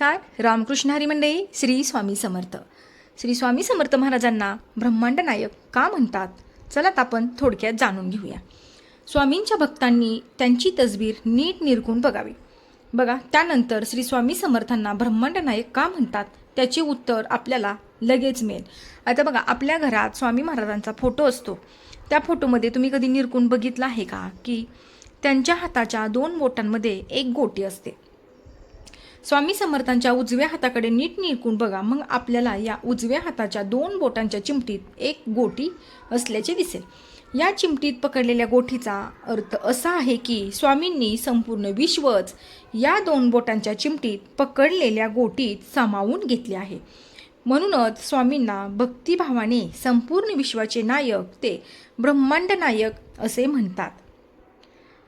नमस्कार. रामकृष्ण हरी मंडळी श्री स्वामी समर्थ. श्री स्वामी समर्थ महाराजांना ब्रह्मांड नायक का म्हणतात? चला आपण थोडक्यात जाणून घेऊया. स्वामींच्या भक्तांनी त्यांची तसबीर नीट निरखून बघावी. बघा त्यानंतर श्री स्वामी समर्थांना ब्रह्मांड नायक का म्हणतात? त्याचे उत्तर आपल्याला लगेच मिळेल. आता बघा आपल्या घरात स्वामी महाराजांचा फोटो असतो. त्या फोटोमध्ये तुम्ही कधी निरकून बघितलं आहे का? की त्यांच्या हाताच्या दोन बोटांमध्ये एक गोटी असते. स्वामी समर्थांच्या उजव्या हाताकडे नीट निरकून बघा. मग आपल्याला या उजव्या हाताच्या दोन बोटांच्या चिमटीत एक गोटी असल्याचे दिसेल. या चिमटीत पकडलेल्या गोठीचा अर्थ असा आहे की स्वामींनी संपूर्ण विश्वच या दोन बोटांच्या चिमटीत पकडलेल्या गोटीत सामावून घेतले आहे. म्हणूनच स्वामींना भक्तिभावाने संपूर्ण विश्वाचे नायक ते ब्रह्मांड नायक असे म्हणतात.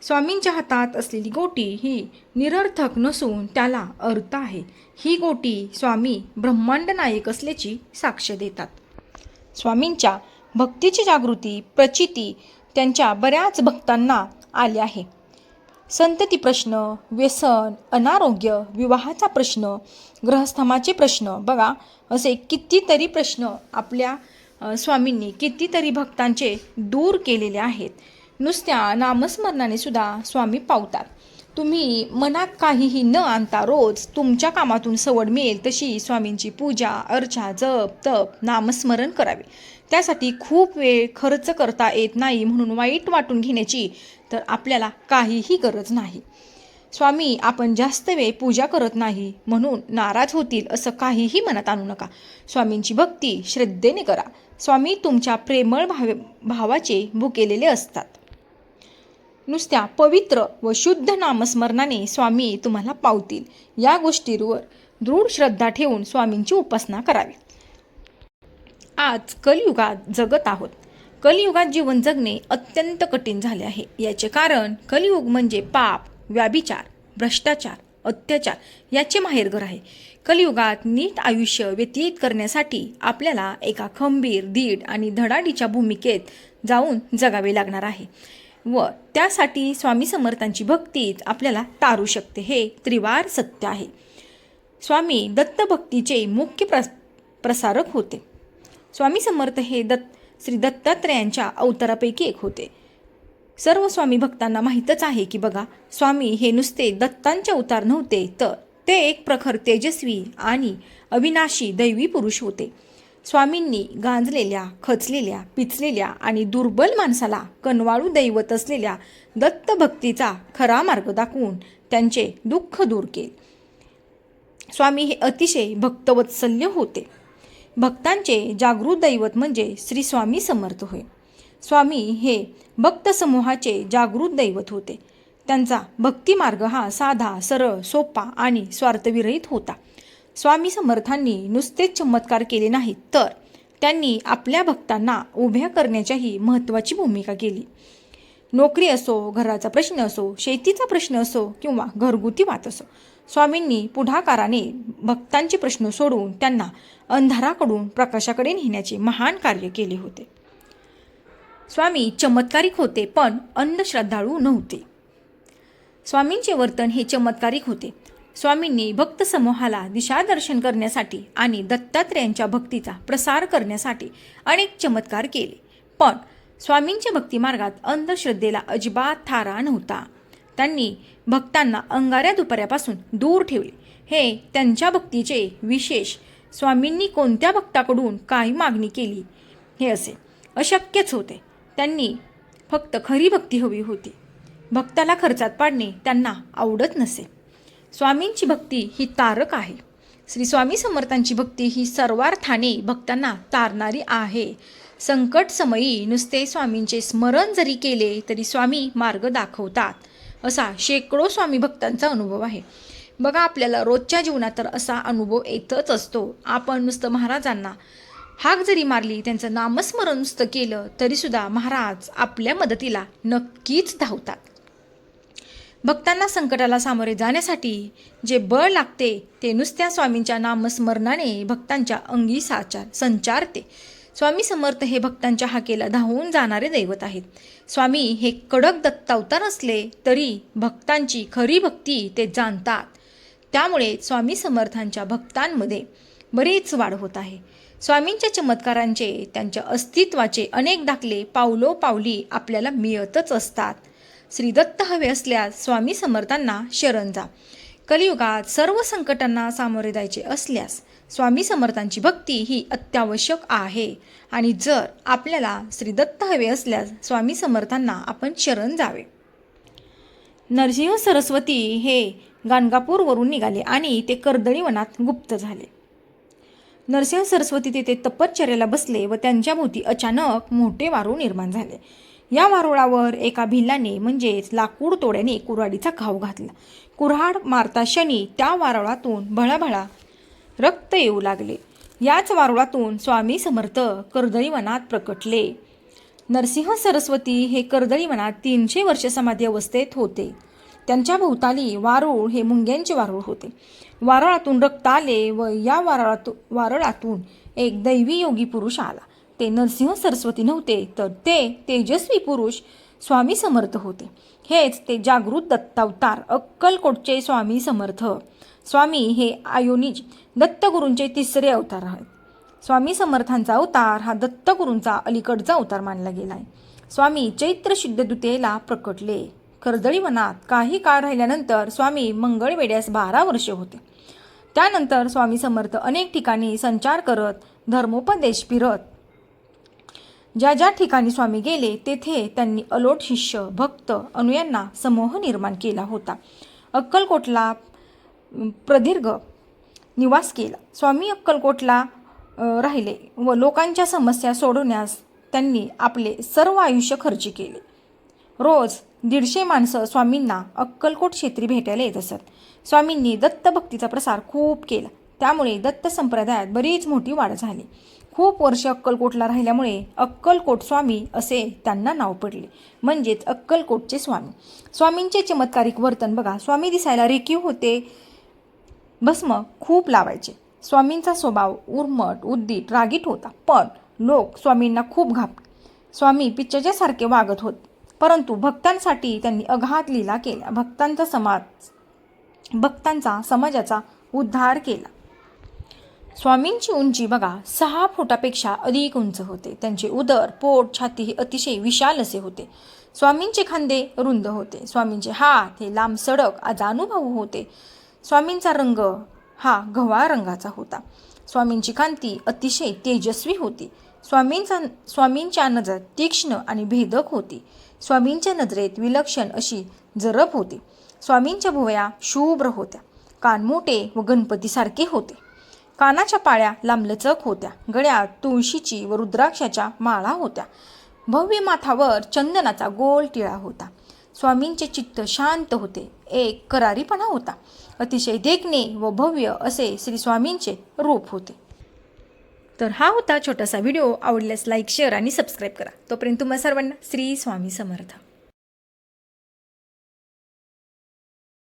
स्वामींच्या हातात असलेली गोटी ही निरर्थक नसून त्याला अर्थ आहे. ही गोटी स्वामी ब्रह्मांड नायक असल्याची साक्ष देतात. स्वामींच्या भक्तीची जागृती प्रचिती त्यांच्या बऱ्याच भक्तांना आले आहे. संतती प्रश्न व्यसन अनारोग्य विवाहाचा प्रश्न ग्रहस्थमाचे प्रश्न बघा असे कितीतरी प्रश्न आपल्या स्वामींनी कितीतरी भक्तांचे दूर केलेले आहेत. नुसत्या नामस्मरणाने सुद्धा स्वामी पावतात. तुम्ही मनात काहीही न आणता रोज तुमच्या कामातून सवड मिळेल तशी स्वामींची पूजा अर्चा जप तप नामस्मरण करावे. त्यासाठी खूप वेळ खर्च करता येत नाही म्हणून वाईट वाटून घेण्याची तर आपल्याला काहीही गरज नाही. स्वामी आपण जास्त वेळ पूजा करत नाही म्हणून नाराज होतील असं काहीही मनात आणू नका. स्वामींची भक्ती श्रद्धेने करा. स्वामी तुमच्या प्रेमळ भाव भावाचे भुकेलेले असतात. नुसत्या पवित्र व शुद्ध नामस्मरणाने स्वामी तुम्हाला पावतील. या गोष्टीवर दृढ श्रद्धा ठेवून स्वामींची उपासना करावी. आज कलियुगात जगत आहोत. कलियुगात जीवन जगणे अत्यंत कठीण झाले आहे. याचे कारण कलियुग म्हणजे पाप व्याभिचार भ्रष्टाचार अत्याचार याचे माहेरघर आहे. कलियुगात नीट आयुष्य व्यतीत करण्यासाठी आपल्याला एका खंबीर दीड आणि धडाडीच्या भूमिकेत जाऊन जगावे लागणार आहे. व त्यासाठी स्वामी समर्थांची भक्तीच आपल्याला तारू शकते. हे त्रिवार सत्य आहे. स्वामी दत्तभक्तीचे मुख्य प्र प्रसारक होते. स्वामी समर्थ हे दत्त श्री दत्तात्रयांच्या अवतारापैकी एक होते. सर्व स्वामी भक्तांना माहीतच आहे की बघा स्वामी हे नुसते दत्तांचे अवतार नव्हते तर ते एक प्रखर तेजस्वी आणि अविनाशी दैवी पुरुष होते. स्वामींनी गांजलेल्या खचलेल्या पिचलेल्या आणि दुर्बल माणसाला कनवाळू दैवत असलेल्या दत्तभक्तीचा खरा मार्ग दाखवून त्यांचे दुःख दूर केले. स्वामी हे अतिशय भक्तवत्सल्य होते. भक्तांचे जागृत दैवत म्हणजे श्री स्वामी समर्थ होय. स्वामी हे भक्तसमूहाचे जागृत दैवत होते. त्यांचा भक्तिमार्ग हा साधा सरळ सोपा आणि स्वार्थविरहित होता. स्वामी समर्थांनी नुसतेच चमत्कार केले नाहीत तर त्यांनी आपल्या भक्तांना उभ्या करण्याच्याही महत्त्वाची भूमिका केली. नोकरी असो घराचा प्रश्न असो शेतीचा प्रश्न असो किंवा घरगुती वाद असो स्वामींनी पुढाकाराने भक्तांचे प्रश्न सोडवून त्यांना अंधाराकडून प्रकाशाकडे नेण्याचे महान कार्य केले होते. स्वामी चमत्कारिक होते पण अंधश्रद्धाळू नव्हते. स्वामींचे वर्तन हे चमत्कारिक होते. स्वामींनी भक्त समूहाला दिशादर्शन करण्यासाठी आणि दत्तात्रेयांच्या भक्तीचा प्रसार करण्यासाठी अनेक चमत्कार केले. पण स्वामींच्या भक्तिमार्गात अंधश्रद्धेला अजिबात थारा नव्हता. त्यांनी भक्तांना अंगाऱ्या दुपाऱ्यापासून दूर ठेवले. हे त्यांच्या भक्तीचे विशेष. स्वामींनी कोणत्या भक्ताकडून काही मागणी केली? हे असे अशक्यच होते. त्यांनी फक्त खरी भक्ती हवी होती. भक्ताला खर्चात पाडणे त्यांना आवडत नसे. स्वामींची भक्ती ही तारक आहे. श्री स्वामी समर्थांची भक्ती ही सर्वार्थाने भक्तांना तारणारी आहे. संकट समयी नुसते स्वामींचे स्मरण जरी केले तरी स्वामी मार्ग दाखवतात. असा शेकडो स्वामी भक्तांचा अनुभव आहे. बघा आपल्याला रोजच्या जीवनात तर असा अनुभव येतच असतो. आपण नुसतं महाराजांना हाक जरी मारली त्यांचं नामस्मरण नुसतं केलं तरीसुद्धा महाराज आपल्या मदतीला नक्कीच धावतात. भक्तांना संकटाला सामोरे जाण्यासाठी जे बळ लागते ते नुसत्या स्वामींच्या नामस्मरणाने भक्तांच्या अंगी साचार संचारते. स्वामी समर्थ हे भक्तांच्या हाकेला धावून जाणारे दैवत आहेत. स्वामी हे कडक दत्तावतार असले तरी भक्तांची खरी भक्ती ते जाणतात. त्यामुळे स्वामी समर्थांच्या भक्तांमध्ये बरीच वाढ होत आहे. स्वामींच्या चमत्कारांचे त्यांच्या अस्तित्वाचे अनेक दाखले पावलो पावली आपल्याला मिळतच असतात. श्रीदत्त हवे असल्यास स्वामी समर्थांना शरण जा. कलियुगात सर्व संकटांना सामोरे जायचे असल्यास स्वामी समर्थांची भक्ती ही अत्यावश्यक आहे. आणि जर आपल्याला श्रीदत्त हवे असल्यास स्वामी समर्थांना आपण शरण जावे. नरसिंह सरस्वती हे गाणगापूरवरून निघाले आणि ते कर्दळीवनात गुप्त झाले. नरसिंह सरस्वती तेथे तपश्चर्याला बसले व त्यांच्याभोवती अचानक मोठे वारू निर्माण झाले. या मारुळावर एका भिल्लाने म्हणजेच लाकूड तोड्याने कुऱ्हाडीचा घाव घातला. कुऱ्हाड मारता शनी त्या वारुळातून भळाभळा रक्त येऊ लागले. याच वारुळातून स्वामी समर्थ कर्दळीवनात प्रकटले. नरसिंह सरस्वती हे कर्दळीवनात तीनशे वर्ष समाधी अवस्थेत होते. त्यांच्या भोवताली वारुळ हे मुंग्यांचे वारुळ होते. वारळातून रक्त आले व या वारळातून वारळातून एक दैवी योगी पुरुष आला. ते नरसिंह सरस्वती नव्हते तर ते तेजस्वी पुरुष स्वामी समर्थ होते. हेच ते जागृत दत्तावतार अक्कलकोटचे स्वामी समर्थ. स्वामी हे आयोनिज दत्तगुरूंचे तिसरे अवतार आहेत. स्वामी समर्थांचा अवतार हा दत्तगुरूंचा अलीकडचा अवतार मानला गेला आहे स्वामी चैत्र शुद्ध दुतेला प्रकटले. कर्दळी वनात काही काळ राहिल्यानंतर स्वामी मंगळवेड्यास बारा वर्ष होते. त्यानंतर स्वामी समर्थ अनेक ठिकाणी संचार करत धर्मोपदेश फिरत ज्या ज्या ठिकाणी स्वामी गेले तेथे त्यांनी अलोट शिष्य भक्त अनुयांना समूह निर्माण केला होता. अक्कलकोटला प्रदीर्घ निवास केला. स्वामी अक्कलकोटला राहिले व लोकांच्या समस्या सोडवण्यास त्यांनी आपले सर्व आयुष्य खर्च केले. रोज दीडशे माणसं स्वामींना अक्कलकोट क्षेत्री भेटायला येत असत. स्वामींनी दत्तभक्तीचा प्रसार खूप केला. त्यामुळे दत्त संप्रदायात बरीच मोठी वाढ झाली. खूप वर्ष अक्कलकोटला राहिल्यामुळे अक्कलकोट स्वामी असे त्यांना नाव पडले. म्हणजेच अक्कलकोटचे स्वामी. स्वामींचे चमत्कारिक वर्तन बघा. स्वामी दिसायला रेखीव होते. भस्म खूप लावायचे. स्वामींचा स्वभाव उर्मट उद्दीट रागीट होता. पण लोक स्वामींना खूप घाप स्वामी पिच्चच्यासारखे वागत होत. परंतु भक्तांसाठी त्यांनी अघात लीला केल्या. भक्तांचा समाज भक्तांचा समाजाचा उद्धार केला. स्वामींची उंची बघा सहा फुटापेक्षा अधिक उंच होते. त्यांचे उदर पोट छाती हे अतिशय विशाल असे होते. स्वामींचे खांदे रुंद होते. स्वामींचे हात हे लांब सडक अजानुभाऊ होते. स्वामींचा रंग हा गव्हा रंगाचा होता. स्वामींची कांती अतिशय तेजस्वी होती. स्वामींचा स्वामींच्या नजर तीक्ष्ण आणि भेदक होती. स्वामींच्या नजरेत विलक्षण अशी जरब होती. स्वामींच्या भुवया शुभ्र होत्या. कान मोठे व गणपतीसारखे होते. कानाच्या पाळ्या लांबलचक होत्या. गळ्यात तुळशीची व रुद्राक्षाच्या माळा होत्या. भव्य माथावर चंदनाचा गोल टिळा होता. स्वामींचे चित्त शांत होते. एक करारीपणा होता. अतिशय देखणे व भव्य असे श्री स्वामींचे रूप होते. तर हा होता छोटासा व्हिडिओ. आवडल्यास लाईक शेअर आणि सबस्क्राईब करा. तोपर्यंत तुम्हा सर्वांना श्री स्वामी समर्थ.